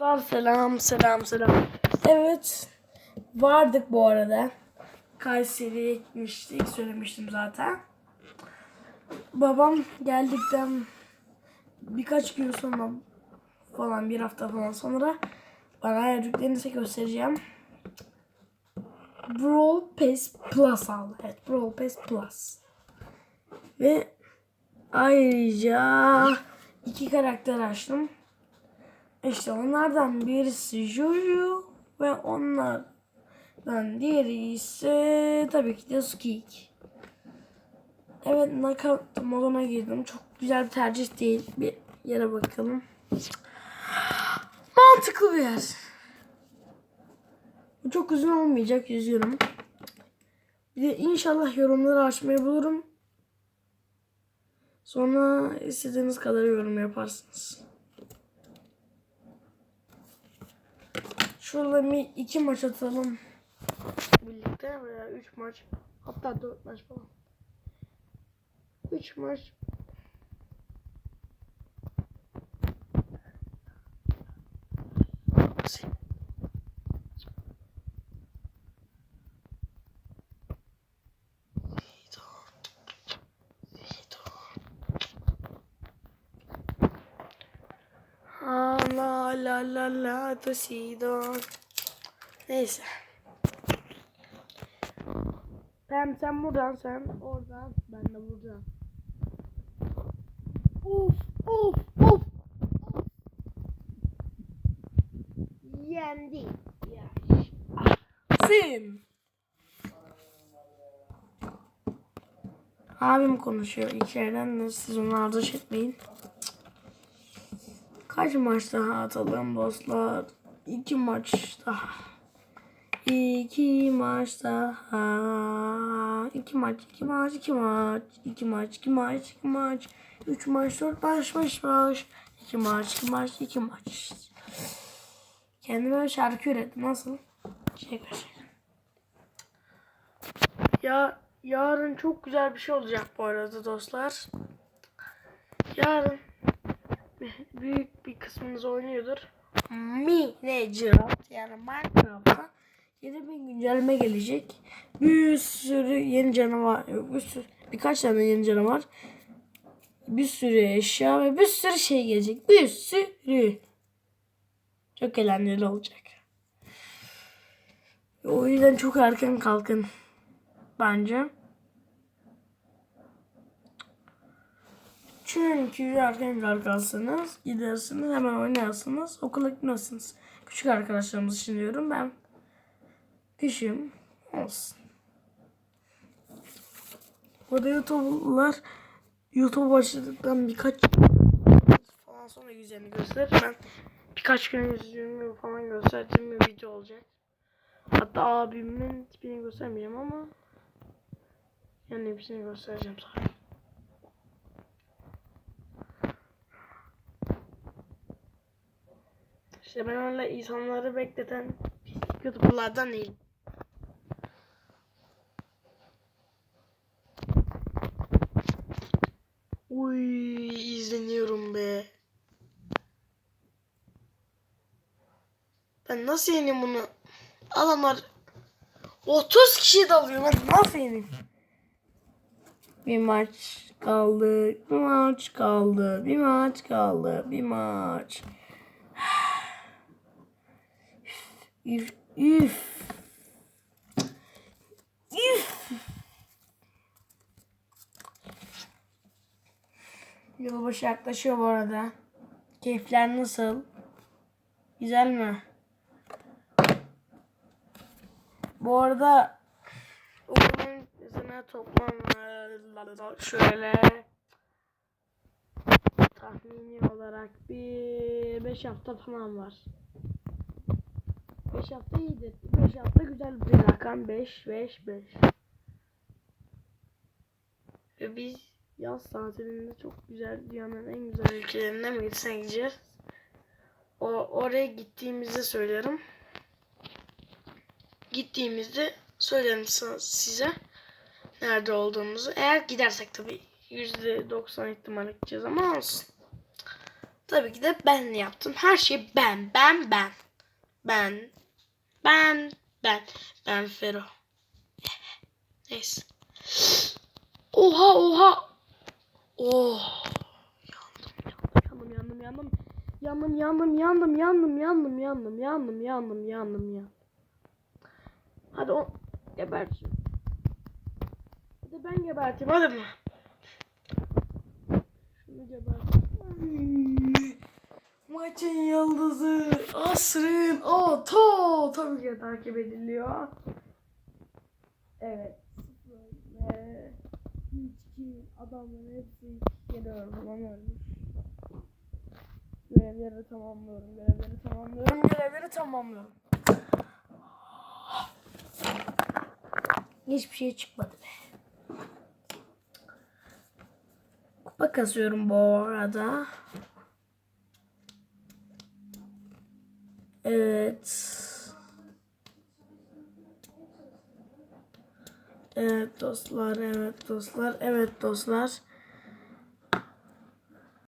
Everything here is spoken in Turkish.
Dostlar selam selam selam. Evet vardık bu arada. Kayseri'ye gitmiştik söylemiştim zaten. Babam geldikten birkaç gün sonra falan bir hafta falan sonra bana ayarladıklarını göstereceğim. Brawl Pass Plus aldı. Evet Brawl Pass Plus. Ve ayrıca iki karakter açtım. İşte onlardan birisi Jojo ve onlardan diğeri ise tabii ki de Skik. Evet Knockout moduna girdim. Çok güzel bir tercih değil. Bir yere bakalım. Mantıklı bir yer. Bu çok uzun olmayacak yüzüyorum. Bir de inşallah yorumları açmayı bulurum. Sonra istediğiniz kadar yorum yaparsınız. Şurada bir iki maç atalım. Birlikte veya üç maç. Hatta dört maç falan. Üç maç. La la la la tosido. Neyse. Pem sen buradan sen oradan ben de buradan. Of of of. Yendi. Sim. Abim konuşuyor içeriden de siz onu ardıç etmeyin. Kaç maç daha atalım dostlar? İki maç daha. İki maç daha. İki maç, iki maç, iki maç. iki maç, iki maç, iki maç. Üç maç, dört maç, beş maç. İki maç, iki maç, iki maç. Kendime şarkı ürettim. Nasıl? Şaka. Ya yarın çok güzel bir şey olacak bu arada dostlar. Yarın büyük bir kısmınız oynuyordur. Minecraft yani Minecraft'ta yeni bir güncelleme gelecek. Bir sürü yeni canavar, bir sürü, birkaç tane yeni canavar, bir sürü eşya ve bir sürü şey gelecek. Bir sürü. Çok eğlenceli olacak. O yüzden çok erken kalkın bence. Çünkü erken kalkarsanız gidersiniz hemen oynarsınız okula gitmezsiniz. Küçük arkadaşlarımız için diyorum ben. Küçüğüm olsun. Burada YouTube'lar YouTube başladıktan birkaç falan sonra yüzlerini gösterir. Ben birkaç gün yüzümü falan gösterdiğim bir video olacak. Hatta abimin tipini göstermeyeceğim ama yani hepsini göstereceğim sonra. İşte ben öyle insanları bekleten pislik youtuberlardan değilim. Uy izleniyorum be. Ben nasıl yeneyim bunu? Adamlar 30 kişi dalıyor. Ben nasıl yeneyim? Bir maç kaldı. Bir maç kaldı. Bir maç kaldı. Bir maç. Üf, üf. Üf. Yılbaşı yaklaşıyor bu arada. Keyifler nasıl? Güzel mi? Bu arada okulun sene toplam şöyle tahmini olarak bir 5 hafta falan var. 5 hafta iyidir. 5 hafta güzel bir rakam. 5, 5, 5. Ve biz yaz tatilinde çok güzel dünyanın en güzel ülkelerine Melisa'ya gideceğiz. O, oraya gittiğimizde söylerim. Gittiğimizde söylerim size nerede olduğumuzu. Eğer gidersek tabii %90 ihtimalle gideceğiz ama olsun. Tabii ki de ben yaptım. Her şey ben, ben, ben. Ben, ben, ben. Ben Fero. Neyse. Oha, oha. Oh. Yandım, yandım, yandım. Yandım, yandım, yandım, yandım, yandım, yandım, yandım, yandım, yandım, yandım. Hadi o geberteyim. Hadi ben geberteyim, hadi mı? Şunu geberteyim. Maçın yıldızı Asrın Oto tabii ki takip ediliyor. Evet. Ve hiç adamların hepsi geliyor falan ölmüş. Görevleri tamamlıyorum, görevleri tamamlıyorum, görevleri tamamlıyorum. Hiçbir şey çıkmadı be. Kupa kasıyorum bu arada. Evet. Evet dostlar, evet dostlar, evet dostlar.